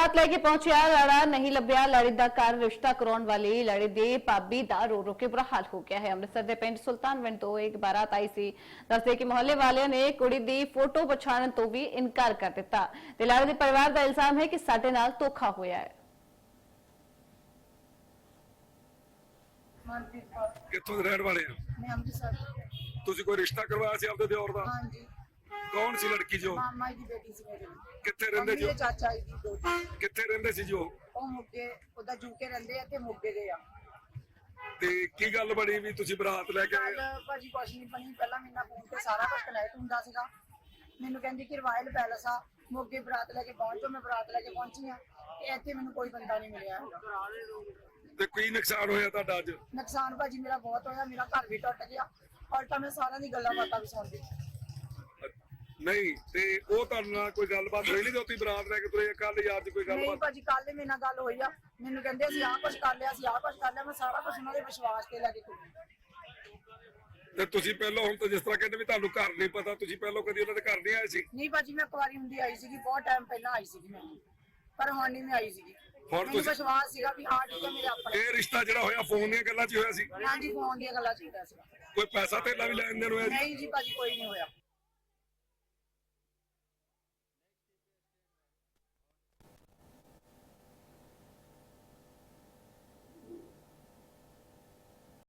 ਬਰਾਤ ਲੈ ਕੇ ਪਹੁੰਚਿਆ ਲਾੜਾ ਨਹੀਂ ਲੱਭਿਆ ਲਾੜੀ ਦਾ ਘਰ ਰਿਸ਼ਤਾ ਕਰਾਉਣ ਵਾਲੀ ਲਾੜੀ ਦੇ ਭਾਬੀ ਦਾ ਰੋ ਰੋ ਕੇ ਬੁਰਾ ਹਾਲ ਹੋ ਗਿਆ ਹੈ। ਅੰਮ੍ਰਿਤਸਰ ਦੇ ਪਿੰਡ ਸੁਲਤਾਨਵਿੰਡ ਤੋਂ ਇੱਕ ਬਾਰਾਤ ਆਈ ਸੀ। ਦੱਸਦੇ ਕਿ ਮੁਹੱਲੇ ਵਾਲਿਆਂ ਨੇ ਕੁੜੀ ਦੀ ਫੋਟੋ ਪਛਾਣਨ ਤੋਂ ਵੀ ਇਨਕਾਰ ਕਰ ਦਿੱਤਾ ਤੇ ਲਾੜੇ ਦੇ ਪਰਿਵਾਰ ਦਾ ਇਲਜ਼ਾਮ ਹੈ ਕਿ ਸਾਡੇ ਨਾਲ ਧੋਖਾ ਹੋਇਆ ਹੈ। ਮਨਪ੍ਰੀਤ ਕੌਰ। ਕਿੱਥੋਂ ਦੇ ਰਹਿਣ ਵਾਲੇ ਆ? ਮੈਂ ਅੰਮ੍ਰਿਤਸਰ ਤੁਸੀਂ ਕੋਈ ਰਿਸ਼ਤਾ ਕਰਵਾਇਆ ਸੀ ਆਪਦੇ ਦਿਓਰ ਦਾ? ਹਾਂਜੀ। ਕੌਣ ਸੀ ਲੜਕੀ ਜੋ? ਮਾਮਾ ਜੀ ਦੀ ਬੇਟੀ ਸੀ ਮੇਰੇ ਕਿੱਥੇ ਰਹਿੰਦੇ ਜੀ? ਮੇਰੇ ਉਹ? ਚਾਚਾ ਜੀ ਦੀ ਦੋਤੀ ਕਿੱਥੇ ਰਹਿੰਦੇ ਸੀ ਜੀ? ਉਹ ਮੁੱਗੇ ਉਹਦਾ ਜੂਕੇ ਰਹਿੰਦੇ ਆ ਤੇ ਮੁੱਗੇ ਦੇ ਆ। ਤੇ ਕੀ ਗੱਲ ਬਣੀ ਵੀ ਤੁਸੀਂ ਬਰਾਤ ਲੈ ਕੇ ਆਏ? ਕੱਲ ਭਾਜੀ ਕੁਛ ਨਹੀਂ ਬਣੀ। ਪਹਿਲਾਂ ਮੇਰੇ ਫੋਨ ਤੇ ਸਾਰਾ ਕੁਝ ਕਨੈਕਟ ਹੁੰਦਾ ਸੀਗਾ। ਮੈਨੂੰ ਕਹਿੰਦੀ ਕਿ ਰਾਇਲ ਪੈਲਸ ਆ ਮੋਗੇ ਬਰਾਤ ਲੈ ਕੇ ਪਹੁੰਚੋ ਮੈਂ ਬਰਾਤ ਲੈ ਕੇ ਪਹੁੰਚੀ ਆ। ਤੇ ਇੱਥੇ ਮੈਨੂੰ ਕੋਈ ਬੰਦਾ ਨਹੀਂ ਮਿਲਿਆ ਹੈਗਾ। ਤੇ ਕੀ ਨੁਕਸਾਨ ਹੋਇਆ ਤੁਹਾਡਾ ਅੱਜ? ਨੁਕਸਾਨ ਭਾਜੀ ਮੇਰਾ ਬਹੁਤ ਹੋਇਆ ਮੇਰਾ ਘਰ ਵੀ ਟੁੱਟ ਗਿਆ। ਉਲਟਾ ਮੈਂ ਸਾਰਿਆਂ ਦੀ ਗੱਲਾਂ ਬਾਤਾਂ ਵੀ ਸੁਣਦੀ। ਨਹੀਂ ਤੇ ਉਹ ਤੁਹਾਡੇ ਨਾਲ ਕੋਈ ਗੱਲਬਾਤ ਹੋਈ ਨਹੀਂ ਦੋਤੀ ਬਰਾਤ ਲੈ ਕੇ ਤੁਰੇ ਕੱਲ ਯਾਰ ਦੀ ਕੋਈ ਨਹੀਂ ਗੱਲਬਾਤ? ਭਾਜੀ ਕੱਲ ਮੇਰੇ ਨਾਲ ਗੱਲ ਹੋਈ ਆ। ਮੈਨੂੰ ਕਹਿੰਦੇ ਅਸੀਂ ਆਹ ਕੁਝ ਕਰ ਲਿਆ ਅਸੀਂ ਆਹ ਕੁਝ ਕਰ ਲਿਆ ਮੈਂ ਸਾਰਾ ਕੁਝ ਉਹਨਾਂ ਦੇ ਵਿਸ਼ਵਾਸ ਤੇ ਲੈ ਕੇ ਤੁਰੀ। ਤੇ ਤੁਸੀਂ ਪਹਿਲਾਂ ਹੁਣ ਤਾਂ ਜਿਸ ਤਰ੍ਹਾਂ ਕਹਿੰਦੇ ਵੀ ਤੁਹਾਨੂੰ ਘਰ ਨਹੀਂ ਪਤਾ ਤੁਸੀਂ ਪਹਿਲਾਂ ਕਦੀ ਉਹਨਾਂ ਦੇ ਘਰ ਨਹੀਂ ਆਏ ਸੀ? ਨਹੀਂ ਭਾਜੀ ਮੈਂ ਕੁਆਰੀ ਹੁੰਦੀ ਆਈ ਸੀਗੀ ਬਹੁਤ ਟਾਈਮ ਪਹਿਲਾਂ ਆਈ ਸੀਗੀ ਮੈਂ। ਪਰ ਹੁਣ ਨਹੀਂ ਮੈਂ ਆਈ ਸੀਗੀ। ਹੁਣ ਮੈਨੂੰ ਤੁਸੀਂ- ਵਿਸ਼ਵਾਸ ਸੀਗਾ ਵੀ ਹਾਂ ਠੀਕ ਹੈ ਮੇਰੇ ਆਪਣੇ ਇਹ ਰਿਸ਼ਤਾ ਜਿਹੜਾ ਹੋਇਆ ਫੋਨ ਦੀਆਂ ਗੱਲਾਂ 'ਚ ਹੀ ਹੋਇਆ ਸੀ? ਹਾਂਜੀ ਫੋਨ ਦੀਆਂ ਗੱਲਾਂ ਚੀਦਾ ਸੀਗਾ। ਕੋਈ ਪੈਸਾ ਧੇਲਾ ਵੀ ਲੈਣ ਦੇਣ ਹੋਇਆ ਜੀ? ਨਹੀਂ ਜੀ ਭਾਜੀ ਕੋਈ ਨਹੀਂ ਹੋਇਆ।